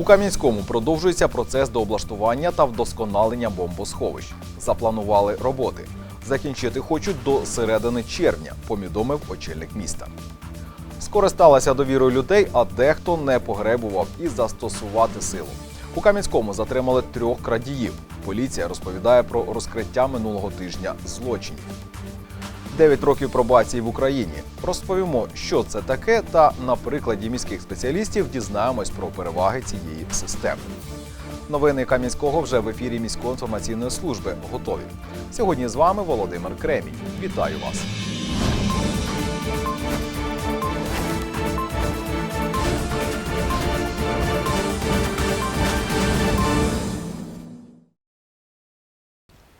У Кам'янському продовжується процес дооблаштування та вдосконалення бомбосховищ. Запланували роботи. Закінчити хочуть до середини червня, повідомив очільник міста. Скористалася довірою людей, а дехто не погребував і застосувати силу. У Кам'янському затримали трьох крадіїв. Поліція розповідає про розкриття минулого тижня злочинів. 9 років пробації в Україні. Розповімо, що це таке, та на прикладі міських спеціалістів дізнаємось про переваги цієї системи. Новини Кам'янського вже в ефірі міської інформаційної служби готові. Сьогодні з вами Володимир Кремінь. Вітаю вас.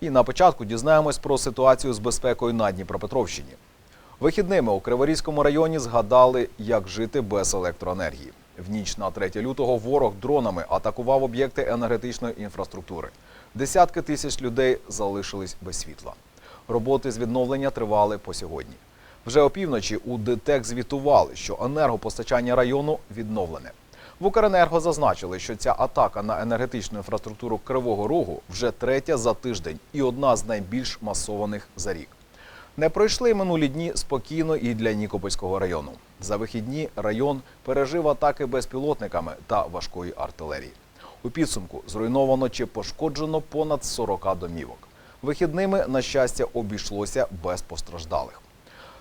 І на початку дізнаємось про ситуацію з безпекою на Дніпропетровщині. Вихідними у Криворізькому районі згадали, як жити без електроенергії. В ніч на 3 лютого ворог дронами атакував об'єкти енергетичної інфраструктури. Десятки тисяч людей залишились без світла. Роботи з відновлення тривали по сьогодні. Вже опівночі у ДТЕК звітували, що енергопостачання району відновлене. В Укренерго зазначили, що ця атака на енергетичну інфраструктуру Кривого Рогу вже третя за тиждень і одна з найбільш масованих за рік. Не пройшли минулі дні спокійно і для Нікопольського району. За вихідні район пережив атаки безпілотниками та важкої артилерії. У підсумку зруйновано чи пошкоджено понад 40 домівок. Вихідними, на щастя, обійшлося без постраждалих.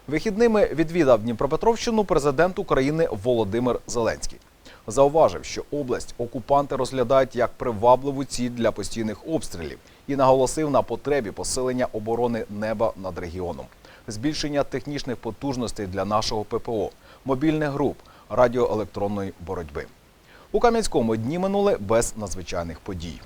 Вихідними відвідав Дніпропетровщину президент України Володимир Зеленський. Зауважив, що область окупанти розглядають як привабливу ціль для постійних обстрілів і наголосив на потребі посилення оборони неба над регіоном, збільшення технічних потужностей для нашого ППО, мобільних груп, радіоелектронної боротьби. У Кам'янському дні минули без надзвичайних подій.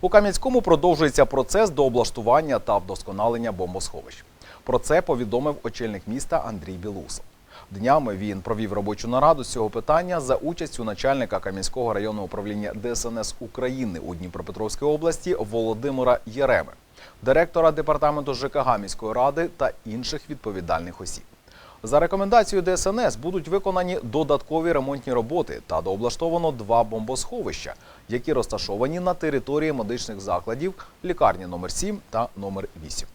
У Кам'янському продовжується процес дооблаштування та вдосконалення бомбосховищ. Про це повідомив очільник міста Андрій Білусов. Днями він провів робочу нараду з цього питання за участю начальника Кам'янського районного управління ДСНС України у Дніпропетровській області Володимира Єреми, директора департаменту ЖКГ міської ради та інших відповідальних осіб. За рекомендацією ДСНС будуть виконані додаткові ремонтні роботи та дооблаштовано два бомбосховища, які розташовані на території медичних закладів лікарні номер 7 та номер 8.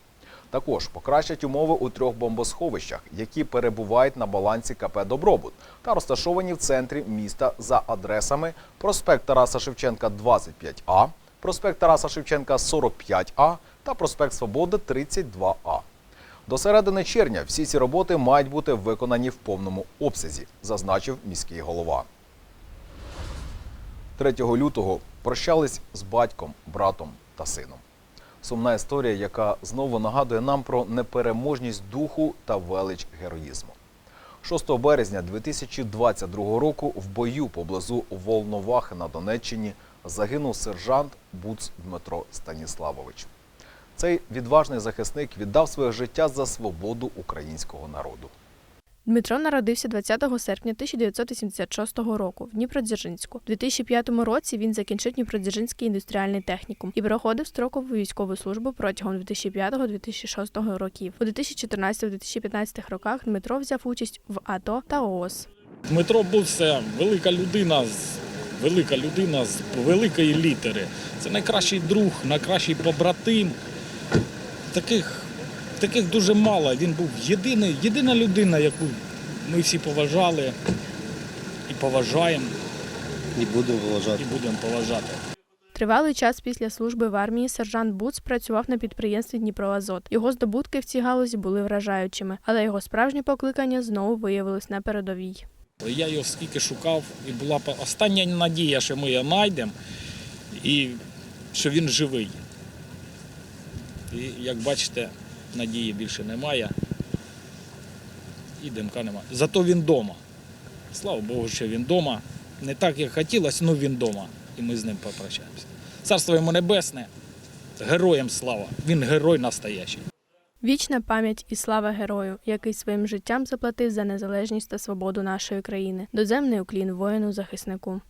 Також покращать умови у трьох бомбосховищах, які перебувають на балансі КП Добробут та розташовані в центрі міста за адресами проспект Тараса Шевченка 25А, проспект Тараса Шевченка 45А та проспект Свободи 32А. До середини червня всі ці роботи мають бути виконані в повному обсязі, зазначив міський голова. 3 лютого прощались з батьком, братом та сином. Сумна історія, яка знову нагадує нам про непереможність духу та велич героїзму. 6 березня 2022 року в бою поблизу Волновахи на Донеччині загинув сержант Буц Дмитро Станіславович. Цей відважний захисник віддав своє життя за свободу українського народу. Дмитро народився 20 серпня 1986 року в Дніпродзержинську. У 2005 році він закінчив Дніпродзержинський індустріальний технікум і проходив строкову військову службу протягом 2005-2006 років. У 2014-2015 роках Дмитро взяв участь в АТО та ООС. Дмитро був це велика людина з велика людина з великої літери. Це найкращий друг, найкращий побратим. Таких, таких дуже мало. Він був єдиний, єдина людина, яку ми всі поважали і поважаємо, І буду вважати. і будемо поважати. Тривалий час після служби в армії сержант Буц працював на підприємстві Дніпроазот. Його здобутки в цій галузі були вражаючими, але його справжнє покликання знову виявилось на передовій. Я його скільки шукав, і була остання надія, що ми його знайдемо і що він живий. І як бачите, надії більше немає. І димка немає. Зато він вдома. Слава Богу, що він вдома. Не так, як хотілося, але він вдома. І ми з ним попрощаємося. Царство йому небесне, героям слава. Він герой настоящий. Вічна пам'ять і слава герою, який своїм життям заплатив за незалежність та свободу нашої країни. Доземний уклін воїну захиснику.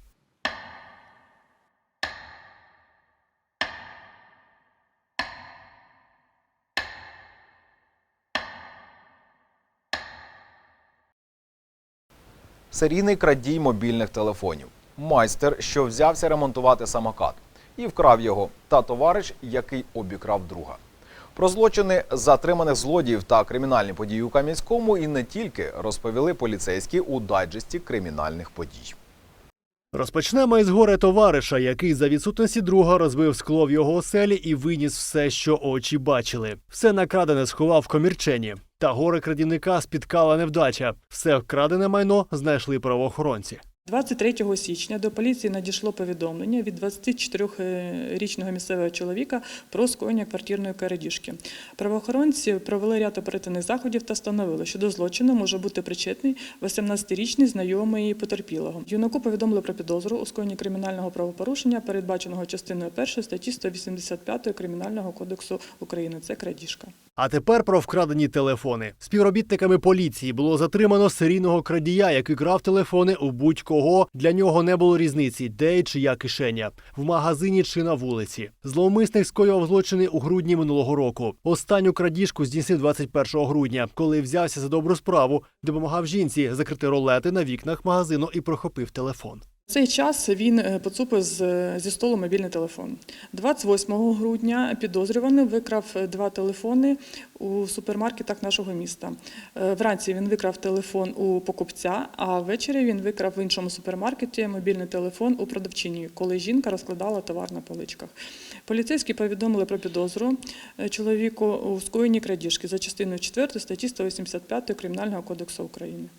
Серійний крадій мобільних телефонів. майстер, що взявся ремонтувати самокат, і вкрав його, та товариш, який обікрав друга. Про злочини затриманих злодіїв та кримінальні події у Кам'янському і не тільки розповіли поліцейські у дайджесті кримінальних подій. Розпочнемо із горе товариша, який за відсутності друга розбив скло в його оселі і виніс все, що очі бачили. Все накрадене сховав в комірчені. Та горе крадівника спіткала невдача. Все вкрадене майно знайшли правоохоронці. 23 січня до поліції надійшло повідомлення від 24-річного місцевого чоловіка про скоєння квартирної крадіжки. Правоохоронці провели ряд оперативних заходів та встановили, що до злочину може бути причетний 18-річний знайомий потерпілого. Юнаку повідомили про підозру у скоєнні кримінального правопорушення, передбаченого частиною 1 статті 185 Кримінального кодексу України. Це крадіжка. А тепер про вкрадені телефони. Співробітниками поліції було затримано серійного крадія, який крав телефони у будь-кого. Для нього не було різниці, де і чия кишеня в магазині чи на вулиці. Зловмисник скоював злочини у грудні минулого року. Останню крадіжку здійснив 21 грудня, коли взявся за добру справу, допомагав жінці закрити ролети на вікнах магазину і прохопив телефон. В цей час він е, поцупив зі столу мобільний телефон. 28 грудня підозрюваний викрав е, два телефони у супермаркетах нашого міста. Е, Вранці він викрав телефон у покупця, а ввечері він викрав в іншому супермаркеті мобільний телефон у продавчині, коли жінка розкладала товар на поличках. Поліцейські повідомили про підозру чоловіку у скоєнні крадіжки за частиною 4 статті 185 Кримінального кодексу України.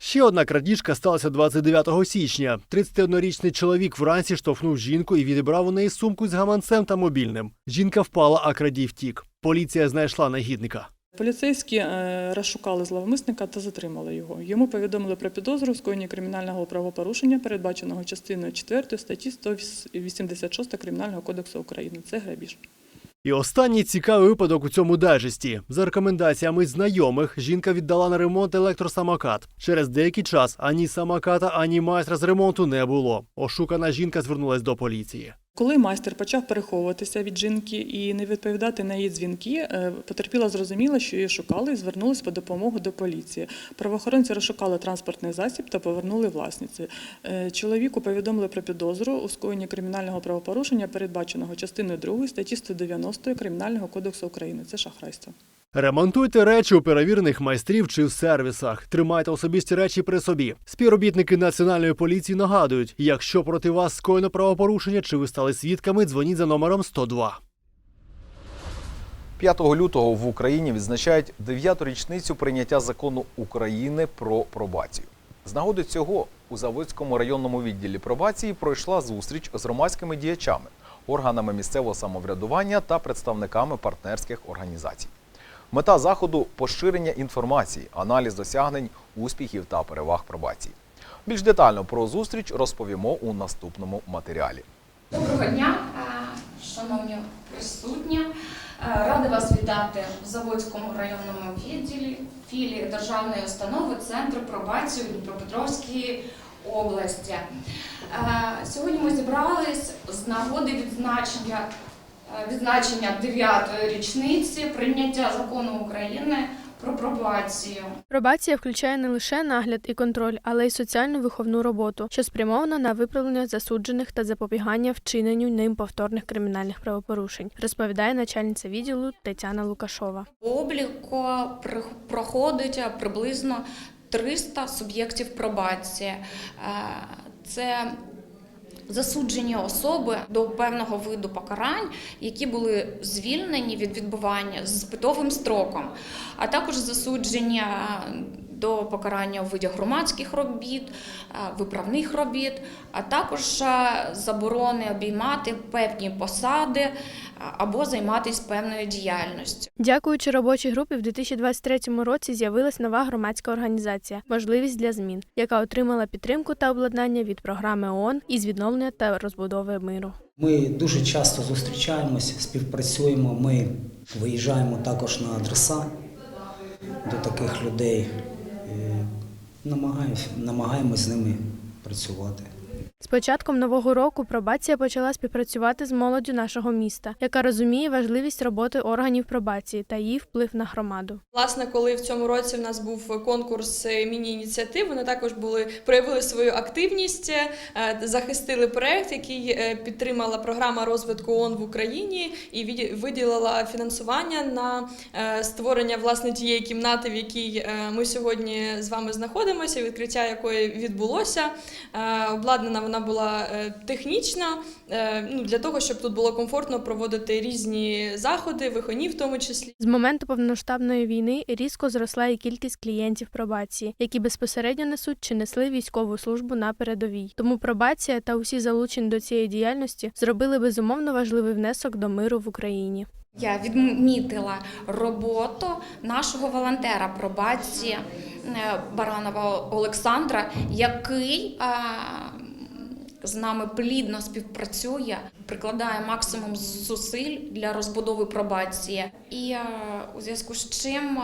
Ще одна крадіжка сталася 29 січня. 31-річний чоловік вранці штовхнув жінку і відібрав у неї сумку з гаманцем та мобільним. Жінка впала, а крадій втік. Поліція знайшла негідника. Поліцейські е, розшукали зловмисника та затримали його. Йому повідомили про підозру в скоєнні кримінального правопорушення, передбаченого частиною 4 статті 186 Кримінального кодексу України. Це грабіж. І останній цікавий випадок у цьому дайджесті. За рекомендаціями знайомих, жінка віддала на ремонт електросамокат. Через деякий час ані самоката, ані майстра з ремонту не було. Ошукана жінка звернулась до поліції. Коли майстер почав переховуватися від жінки і не відповідати на її дзвінки, е, потерпіла зрозуміла, що її шукали і звернулась по допомогу до поліції. Правоохоронці розшукали транспортний засіб та повернули власниці. Е, Чоловіку повідомили про підозру у скоєнні кримінального правопорушення, передбаченого частиною 2 статті 190 Кримінального кодексу України. Це шахрайство. Ремонтуйте речі у перевірених майстрів чи в сервісах. Тримайте особисті речі при собі. Співробітники національної поліції нагадують, якщо проти вас скоєно правопорушення чи ви стали свідками, дзвоніть за номером 102. 5 лютого в Україні відзначають дев'яту річницю прийняття закону України про пробацію. З нагоди цього у Заводському районному відділі пробації пройшла зустріч з громадськими діячами, органами місцевого самоврядування та представниками партнерських організацій. Мета заходу поширення інформації, аналіз досягнень, успіхів та переваг пробації. Більш детально про зустріч розповімо у наступному матеріалі. Доброго дня, е, шановні присутні. Е, Рада вас вітати в Заводському районному відділі філії Державної установи Центру пробації у Дніпропетровській області. Е, Сьогодні ми зібрались з нагоди відзначення, відзначення 9-ї річниці прийняття закону України про пробацію. Пробація включає не лише нагляд і контроль, але й соціальну виховну роботу, що спрямована на виправлення засуджених та запобігання вчиненню ним повторних кримінальних правопорушень, розповідає начальниця відділу Тетяна Лукашова. Обліку проходить приблизно 300 суб'єктів пробації. Е, Це засуджені особи до певного виду покарань, які були звільнені від відбування з питовим строком, а також засудження до покарання у виді громадських робіт, е, виправних робіт, а також е, заборони обіймати певні посади е, або займатися певною діяльністю. Дякуючи робочій групі, в 2023 році з'явилась нова громадська організація Можливість для змін, яка отримала підтримку та обладнання від програми ООН із відновлення та розбудови миру. Ми дуже часто зустрічаємось, співпрацюємо. Ми виїжджаємо також на адреса до таких людей. Намагаємось, намагаємось з ними працювати. З початком нового року пробація почала співпрацювати з молоддю нашого міста, яка розуміє важливість роботи органів пробації та її вплив на громаду. Власне, коли в цьому році в нас був конкурс міні-ініціатив, вони також були проявили свою активність, е, захистили проект, який е, підтримала програма розвитку ООН в Україні і виділила фінансування на е, створення власне тієї кімнати, в якій ми сьогодні з вами знаходимося, відкриття якої відбулося. Обладнана вона була е, технічна е, ну, для того, щоб тут було комфортно проводити різні заходи, виховні в тому числі. З моменту повномасштабної війни різко зросла і кількість клієнтів пробації, які безпосередньо несуть чи несли військову службу на передовій. Тому пробація та усі залучені до цієї діяльності зробили безумовно важливий внесок до миру в Україні. Я відмітила роботу нашого волонтера пробації е, Баранова Олександра, який з нами плідно співпрацює, прикладає максимум зусиль для розбудови пробації. І е, у зв'язку з чим е,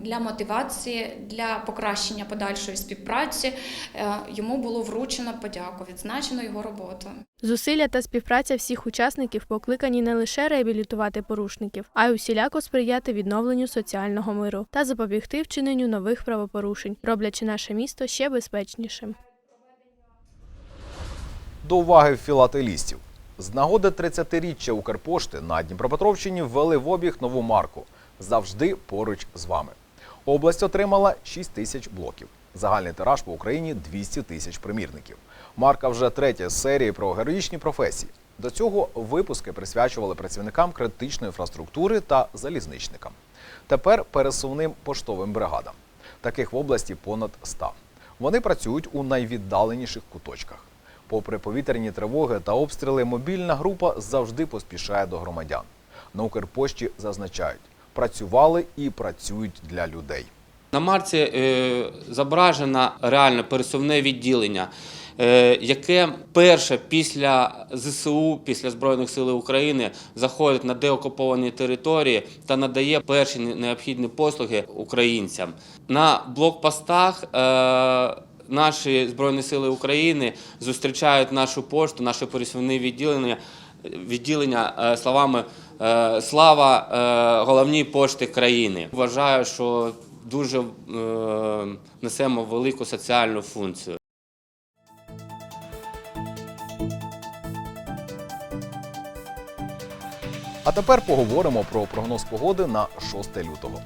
для мотивації, для покращення подальшої співпраці е, йому було вручено подяку, відзначено його роботу. Зусилля та співпраця всіх учасників покликані не лише реабілітувати порушників, а й усіляко сприяти відновленню соціального миру та запобігти вчиненню нових правопорушень, роблячи наше місто ще безпечнішим. До уваги філателістів. З нагоди 30-річчя Укрпошти на Дніпропетровщині ввели в обіг нову марку завжди поруч з вами. Область отримала 6 тисяч блоків. Загальний тираж по Україні 200 тисяч примірників. Марка вже третя з серії про героїчні професії. До цього випуски присвячували працівникам критичної інфраструктури та залізничникам. Тепер пересувним поштовим бригадам. Таких в області понад 100. Вони працюють у найвіддаленіших куточках. Попри повітряні тривоги та обстріли, мобільна група завжди поспішає до громадян. На Укрпошті зазначають, працювали і працюють для людей. На марці е, зображено реально пересувне відділення, е, яке перше після ЗСУ, після Збройних сил України, заходить на деокуповані території та надає перші необхідні послуги українцям. На блокпостах е, наші Збройні сили України зустрічають нашу пошту, наше пересувне відділення, відділення е, словами е, Слава е, головній пошті країни. Вважаю, що дуже несемо велику соціальну функцію. А тепер поговоримо про прогноз погоди на 6 лютого.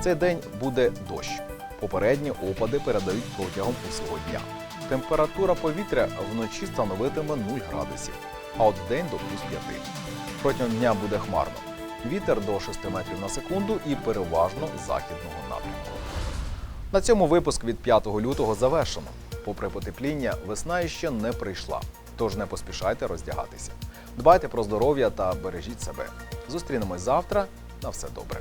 В цей день буде дощ. Попередні опади передають протягом усього дня. Температура повітря вночі становитиме 0 градусів, а от вдень до плюс 5. Протягом дня буде хмарно. Вітер до 6 метрів на секунду і переважно західного напрямку. На цьому випуск від 5 лютого завершено. Попри потепління, весна іще не прийшла. Тож не поспішайте роздягатися. Дбайте про здоров'я та бережіть себе. Зустрінемось завтра. На все добре.